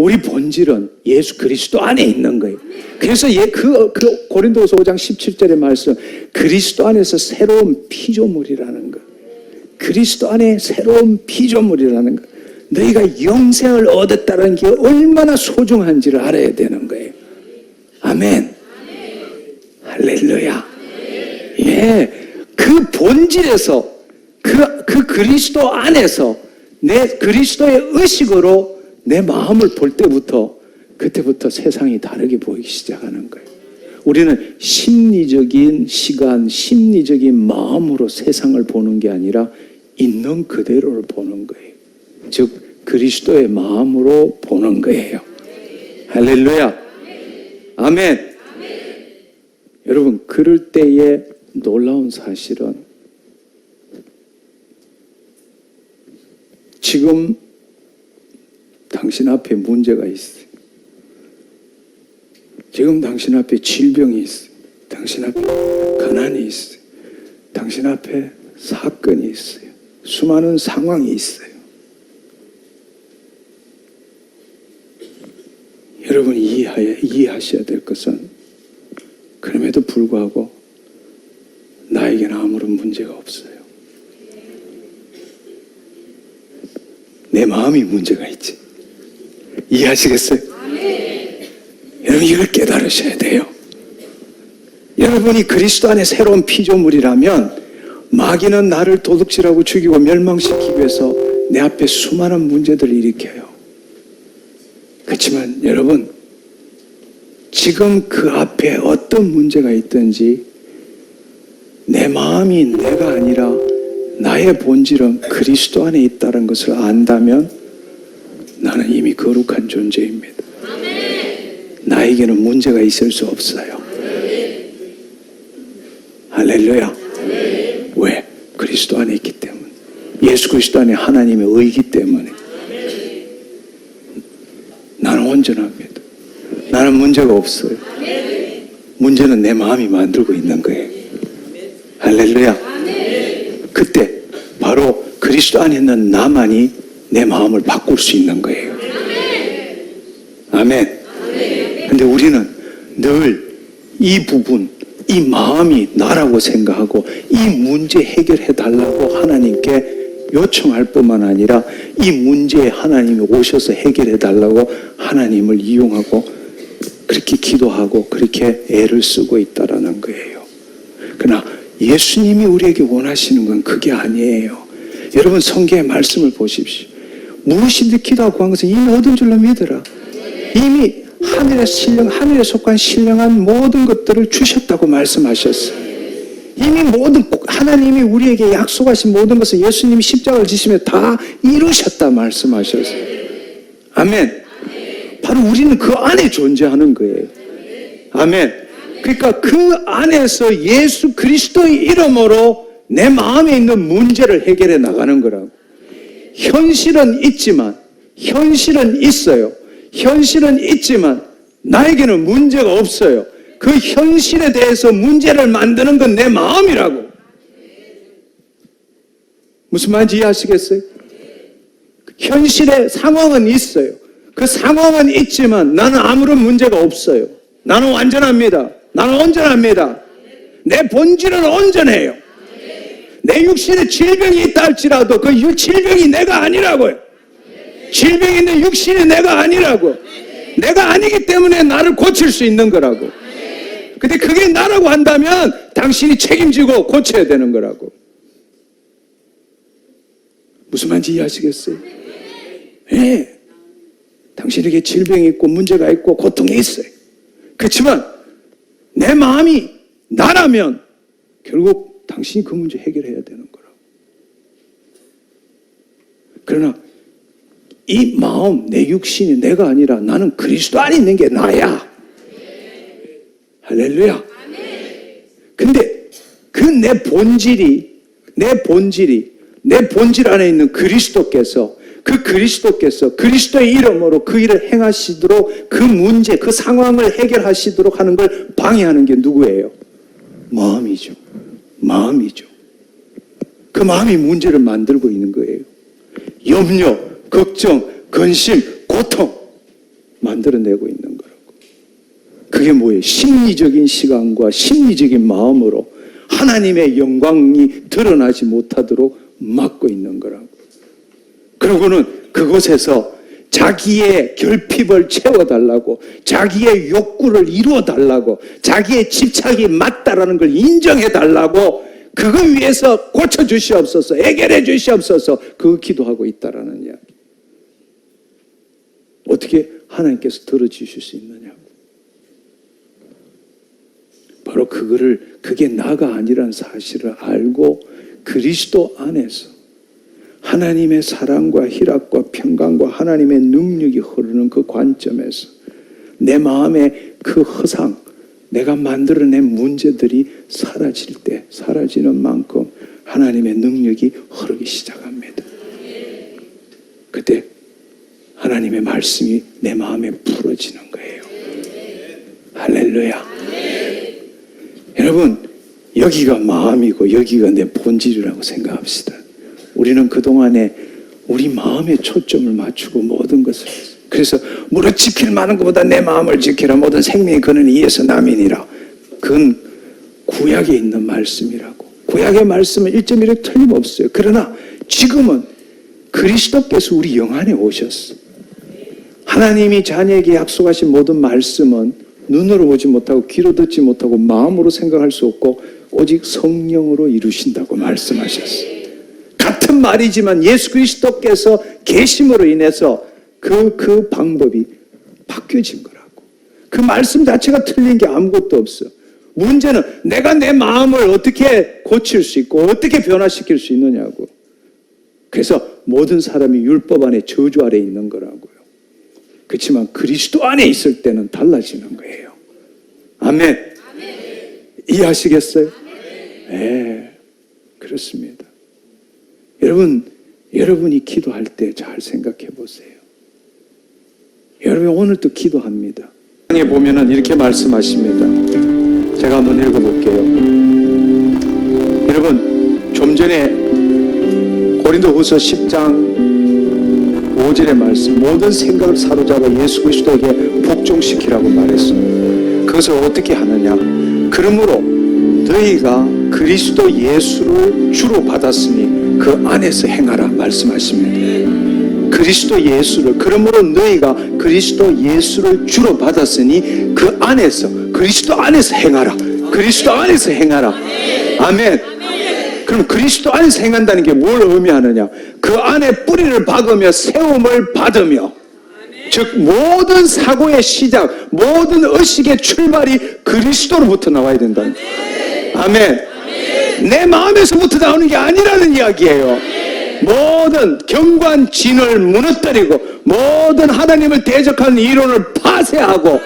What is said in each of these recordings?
우리 본질은 예수 그리스도 안에 있는 거예요. 그래서 예, 그, 그 고린도서 5장 17절의 말씀, 그리스도 안에서 새로운 피조물이라는 거. 그리스도 안에 새로운 피조물이라는 거. 너희가 영생을 얻었다는 게 얼마나 소중한지를 알아야 되는 거예요. 아멘. 할렐루야. 예. 그 본질에서, 그, 그 그리스도 안에서 내 그리스도의 의식으로 내 마음을 볼 때부터 그때부터 세상이 다르게 보이기 시작하는 거예요. 우리는 심리적인 시간, 심리적인 마음으로 세상을 보는 게 아니라 있는 그대로를 보는 거예요. 즉, 그리스도의 마음으로 보는 거예요. 할렐루야. 아멘. 여러분, 그럴 때의 놀라운 사실은 지금 당신 앞에 문제가 있어요. 지금 당신 앞에 질병이 있어요. 당신 앞에 가난이 있어요. 당신 앞에 사건이 있어요. 수많은 상황이 있어요. 여러분이 이해하야, 이해하셔야 될 것은 그럼에도 불구하고 나에게는 아무런 문제가 없어요. 내 마음이 문제가 있지. 이해하시겠어요? 여러분 이걸 깨달으셔야 돼요. 여러분이 그리스도 안에 새로운 피조물이라면 마귀는 나를 도둑질하고 죽이고 멸망시키기 위해서 내 앞에 수많은 문제들을 일으켜요. 그렇지만 여러분 지금 그 앞에 어떤 문제가 있든지 내 마음이 내가 아니라 나의 본질은 그리스도 안에 있다는 것을 안다면 거룩한 존재입니다. 나에게는 문제가 있을 수 없어요. 할렐루야. 왜? 그리스도 안에 있기 때문에. 예수 그리스도 안에 하나님의 의기 때문에. 나는 온전합니다. 나는 문제가 없어요. 문제는 내 마음이 만들고 있는 거예요. 할렐루야. 그때 바로 그리스도 안에 있는 나만이 내 마음을 바꿀 수 있는 거예요. 아멘. 근데 우리는 늘 이 부분, 이 마음이 나라고 생각하고 이 문제 해결해 달라고 하나님께 요청할 뿐만 아니라 이 문제에 하나님이 오셔서 해결해 달라고 하나님을 이용하고 그렇게 기도하고 그렇게 애를 쓰고 있다라는 거예요. 그러나 예수님이 우리에게 원하시는 건 그게 아니에요. 여러분 성경의 말씀을 보십시오. 무엇이든 기도하고 구한 것은 이미 얻은 줄로 믿으라. 이미 하늘에 신령, 하늘에 속한 신령한 모든 것들을 주셨다고 말씀하셨어요. 이미 모든, 하나님이 우리에게 약속하신 모든 것을 예수님이 십자가를 지시며 다 이루셨다 말씀하셨어요. 아멘. 바로 우리는 그 안에 존재하는 거예요. 아멘. 그러니까 그 안에서 예수 그리스도의 이름으로 내 마음에 있는 문제를 해결해 나가는 거라고. 현실은 있지만, 현실은 있어요. 현실은 있지만, 나에게는 문제가 없어요. 그 현실에 대해서 문제를 만드는 건 내 마음이라고. 무슨 말인지 이해하시겠어요? 현실의 상황은 있어요. 그 상황은 있지만 나는 아무런 문제가 없어요. 나는 완전합니다. 나는 온전합니다. 내 본질은 온전해요. 내 육신에 질병이 있다 할지라도 그 유- 질병이 내가 아니라고요. 질병이 있는 육신이 내가 아니라고. 내가 아니기 때문에 나를 고칠 수 있는 거라고. 근데 그게 나라고 한다면 당신이 책임지고 고쳐야 되는 거라고. 무슨 말인지 이해하시겠어요? 예. 당신에게 질병이 있고 문제가 있고 고통이 있어요. 그렇지만 내 마음이 나라면 결국 당신이 그 문제 해결해야 되는 거라고. 그러나 이 마음, 내 육신이 내가 아니라 나는 그리스도 안에 있는 게 나야. 할렐루야. 근데 그 내 본질이, 내 본질이, 내 본질 안에 있는 그리스도께서 그 그리스도께서 그리스도의 이름으로 그 일을 행하시도록 그 문제, 그 상황을 해결하시도록 하는 걸 방해하는 게 누구예요? 마음이죠. 마음이죠. 그 마음이 문제를 만들고 있는 거예요. 염려, 걱정, 근심, 고통. 만들어내고 있는 거라고. 그게 뭐예요? 심리적인 시간과 심리적인 마음으로 하나님의 영광이 드러나지 못하도록 막고 있는 거라고. 그러고는 그곳에서 자기의 결핍을 채워달라고, 자기의 욕구를 이루어달라고, 자기의 집착이 맞다라는 걸 인정해달라고, 그거 위해서 고쳐주시옵소서, 해결해 주시옵소서, 그 기도하고 있다라는 이야기. 어떻게 하나님께서 들어주실 수 있느냐고. 바로 그거를, 그게 나가 아니란 사실을 알고 그리스도 안에서 하나님의 사랑과 희락과 평강과 하나님의 능력이 흐르는 그 관점에서 내 마음의 그 허상, 내가 만들어낸 문제들이 사라질 때, 사라지는 만큼 하나님의 능력이 흐르기 시작합니다. 그때 하나님의 말씀이 내 마음에 풀어지는 거예요. 할렐루야. 여러분, 여기가 마음이고 여기가 내 본질이라고 생각합시다. 우리는 그동안에 우리 마음에 초점을 맞추고 모든 것을. 그래서 무릇 지킬 만한 것보다 내 마음을 지키라 모든 생명의 근은 이에서 남이니라. 그건 구약에 있는 말씀이라고. 구약의 말씀은 1.1에 틀림없어요. 그러나 지금은 그리스도께서 우리 영 안에 오셨어. 하나님이 자녀에게 약속하신 모든 말씀은 눈으로 보지 못하고 귀로 듣지 못하고 마음으로 생각할 수 없고 오직 성령으로 이루신다고 말씀하셨어요. 같은 말이지만 예수 그리스도께서 계심으로 인해서 그, 그 방법이 바뀌어진 거라고. 그 말씀 자체가 틀린 게 아무것도 없어. 문제는 내가 내 마음을 어떻게 고칠 수 있고 어떻게 변화시킬 수 있느냐고. 그래서 모든 사람이 율법 안에 저주 아래 있는 거라고요. 그렇지만 그리스도 안에 있을 때는 달라지는 거예요. 아멘. 이해하시겠어요? 네, 그렇습니다. 여러분, 여러분이 기도할 때 잘 생각해 보세요. 여러분 오늘도 기도합니다. 에 보면은 이렇게 말씀하십니다. 제가 한번 읽어 볼게요. 여러분 좀 전에 고린도후서 10장 5절의 말씀 모든 생각을 사로잡아 예수 그리스도에게 복종시키라고 말했어요. 그것을 어떻게 하느냐? 그러므로 너희가 그리스도 예수를 주로 받았으니 그 안에서 행하라 말씀하십니다. 그리스도 예수를 그러므로 너희가 그리스도 예수를 주로 받았으니 그 안에서 그리스도 안에서 행하라. 그리스도 안에서 행하라. 아멘. 그럼 그리스도 안에서 행한다는 게 뭘 의미하느냐? 그 안에 뿌리를 박으며 세움을 받으며 즉 모든 사고의 시작, 모든 의식의 출발이 그리스도로부터 나와야 된다는 거예요. 아멘. 내 마음에서부터 나오는 게 아니라는 이야기예요. 모든 경관 진을 무너뜨리고 모든 하나님을 대적하는 이론을 파쇄하고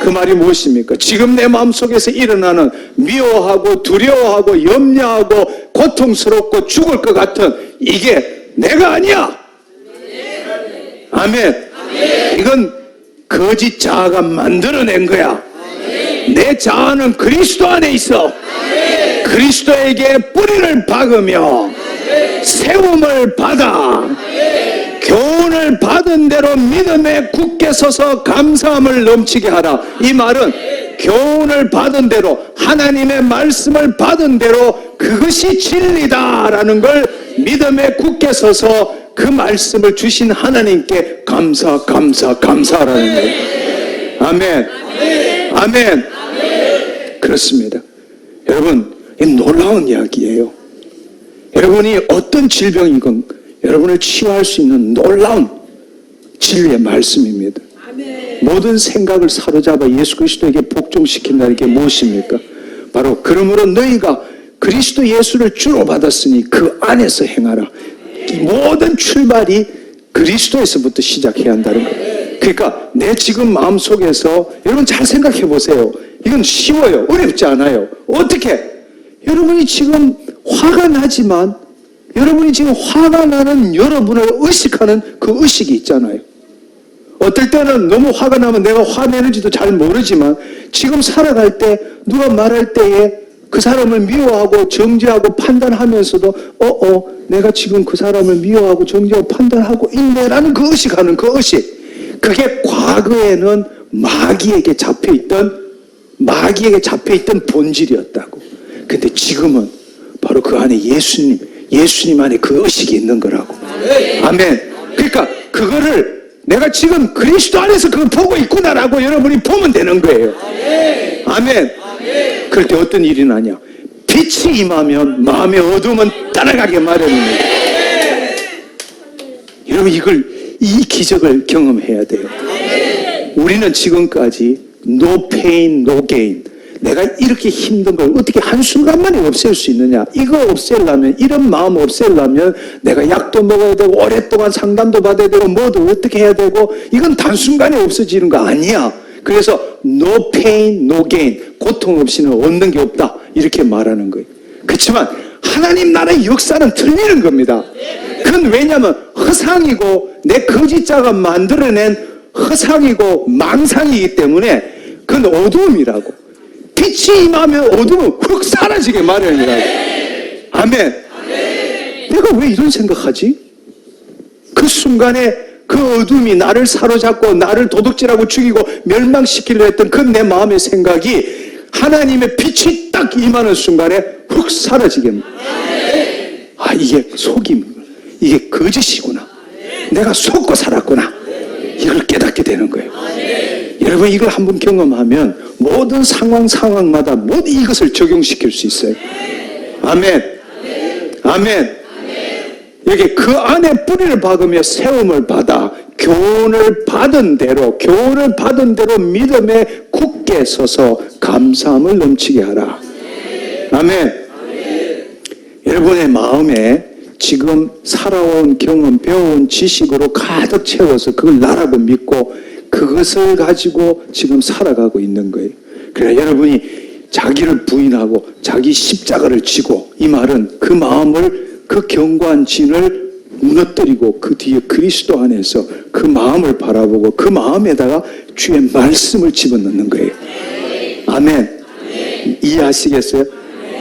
그 말이 무엇입니까? 지금 내 마음속에서 일어나는 미워하고 두려워하고 염려하고 고통스럽고 죽을 것 같은 이게 내가 아니야. 아멘. 이건 거짓 자아가 만들어낸 거야. 내 자아는 그리스도 안에 있어. 그리스도에게 뿌리를 박으며 세움을 받아 교훈을 받은 대로 믿음에 굳게 서서 감사함을 넘치게 하라. 이 말은 교훈을 받은 대로 하나님의 말씀을 받은 대로 그것이 진리다라는 걸 믿음에 굳게 서서 그 말씀을 주신 하나님께 감사 감사 감사라는 거예요. 아멘. 아멘. 그렇습니다. 여러분, 이 놀라운 이야기예요. 여러분이 어떤 질병이건 여러분을 치유할 수 있는 놀라운 진리의 말씀입니다. 모든 생각을 사로잡아 예수 그리스도에게 복종시킨다는 게 무엇입니까? 바로 그러므로 너희가 그리스도 예수를 주로 받았으니 그 안에서 행하라. 이 모든 출발이 그리스도에서부터 시작해야 한다는 거예요. 그러니까 내 지금 마음속에서 여러분 잘 생각해 보세요. 이건 쉬워요. 어렵지 않아요. 어떻게? 여러분이 지금 화가 나지만 여러분이 지금 화가 나는 여러분을 의식하는 그 의식이 있잖아요. 어떨 때는 너무 화가 나면 내가 화내는지도 잘 모르지만 지금 살아갈 때 누가 말할 때에 그 사람을 미워하고 정죄하고 판단하면서도 어어 내가 지금 그 사람을 미워하고 정죄하고 판단하고 있네라는 그 의식하는 그 의식 그게 과거에는 마귀에게 잡혀있던 마귀에게 잡혀있던 본질이었다고. 근데 지금은 바로 그 안에 예수님, 예수님 안에 그 의식이 있는 거라고. 아멘. 그러니까 그거를 내가 지금 그리스도 안에서 그걸 보고 있구나라고 여러분이 보면 되는 거예요. 아멘. 그럴 때 어떤 일이 나냐? 빛이 임하면 마음의 어둠은 따라가게 마련입니다. 여러분 이걸 이 기적을 경험해야 돼요. 우리는 지금까지 no pain, no. 내가 이렇게 힘든 걸 어떻게 한순간만에 없앨 수 있느냐? 이거 없애려면, 이런 마음 없애려면 내가 약도 먹어야 되고, 오랫동안 상담도 받아야 되고, 뭐도 어떻게 해야 되고, 이건 단순간에 없어지는 거 아니야. 그래서 no pain, no gain. 고통 없이는 얻는 게 없다. 이렇게 말하는 거예요. 그렇지만 하나님 나라의 역사는 틀리는 겁니다. 그건 왜냐하면 허상이고 내 거짓자가 만들어낸 허상이고 망상이기 때문에 그건 어두움이라고. 빛이 임하면 어두움은 훅 사라지게 마련이라고. 아멘. 내가 왜 이런 생각하지? 그 순간에 그 어둠이 나를 사로잡고 나를 도둑질하고 죽이고 멸망시키려 했던 그 내 마음의 생각이 하나님의 빛이 딱 임하는 순간에 훅 사라지게. 아, 이게 속임. 이게 거짓이구나. 내가 속고 살았구나. 이걸 깨닫게 되는 거예요. 여러분, 이걸 한번 경험하면 모든 상황, 상황마다 모든 이것을 적용시킬 수 있어요. 아멘. 아멘. 여기 그 안에 뿌리를 박으며 세움을 받아 교훈을 받은 대로 교훈을 받은 대로 믿음에 굳게 서서 감사함을 넘치게 하라. 아멘. 여러분의 마음에 지금 살아온 경험, 배워온 지식으로 가득 채워서 그걸 나라고 믿고 그것을 가지고 지금 살아가고 있는 거예요. 그래 여러분이 자기를 부인하고 자기 십자가를 지고 이 말은 그 마음을 그 견고한 진을 무너뜨리고 그 뒤에 그리스도 안에서 그 마음을 바라보고 그 마음에다가 주의 말씀을 집어넣는 거예요. 아멘. 이해하시겠어요?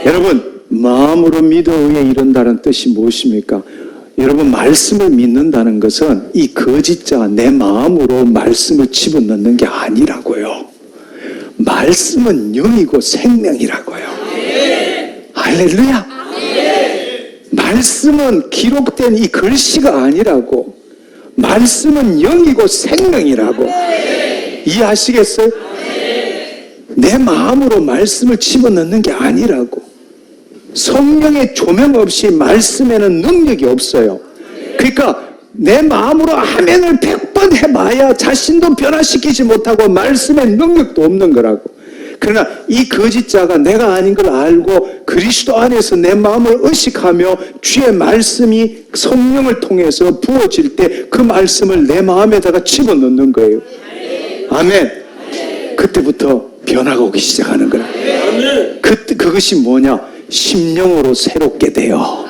여러분, 마음으로 믿어 의에 이른다는 뜻이 무엇입니까? 여러분, 말씀을 믿는다는 것은 이 거짓자 내 마음으로 말씀을 집어넣는 게 아니라고요. 말씀은 영이고 생명이라고요. 할렐루야. 말씀은 기록된 이 글씨가 아니라고. 말씀은 영이고 생명이라고. 이해하시겠어요? 내 마음으로 말씀을 집어넣는 게 아니라고. 성령의 조명 없이 말씀에는 능력이 없어요. 그러니까 내 마음으로 아멘을 100번 해봐야 자신도 변화시키지 못하고 말씀의 능력도 없는 거라고. 그러나 이 거짓자가 내가 아닌 걸 알고 그리스도 안에서 내 마음을 의식하며 주의 말씀이 성령을 통해서 부어질 때 그 말씀을 내 마음에다가 집어넣는 거예요. 아멘. 그때부터 변화가 오기 시작하는 거야. 그, 그것이 뭐냐? 심령으로 새롭게 되어.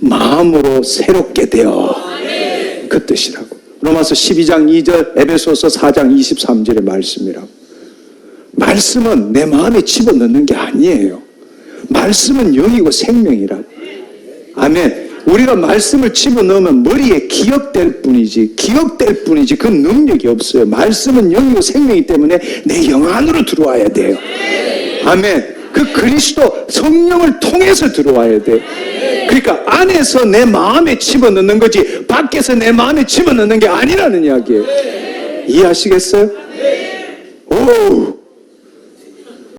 마음으로 새롭게 되어. 그 뜻이라고. 로마서 12장 2절, 에베소서 4장 23절의 말씀이라고. 말씀은 내 마음에 집어넣는 게 아니에요. 말씀은 영이고 생명이라고. 아멘. 우리가 말씀을 집어넣으면 머리에 기억될 뿐이지, 기억될 뿐이지, 그 능력이 없어요. 말씀은 영이고 생명이기 때문에 내 영 안으로 들어와야 돼요. 아멘. 그 그리스도 성령을 통해서 들어와야 돼. 그러니까 안에서 내 마음에 집어넣는 거지, 밖에서 내 마음에 집어넣는 게 아니라는 이야기예요. 이해하시겠어요? 오,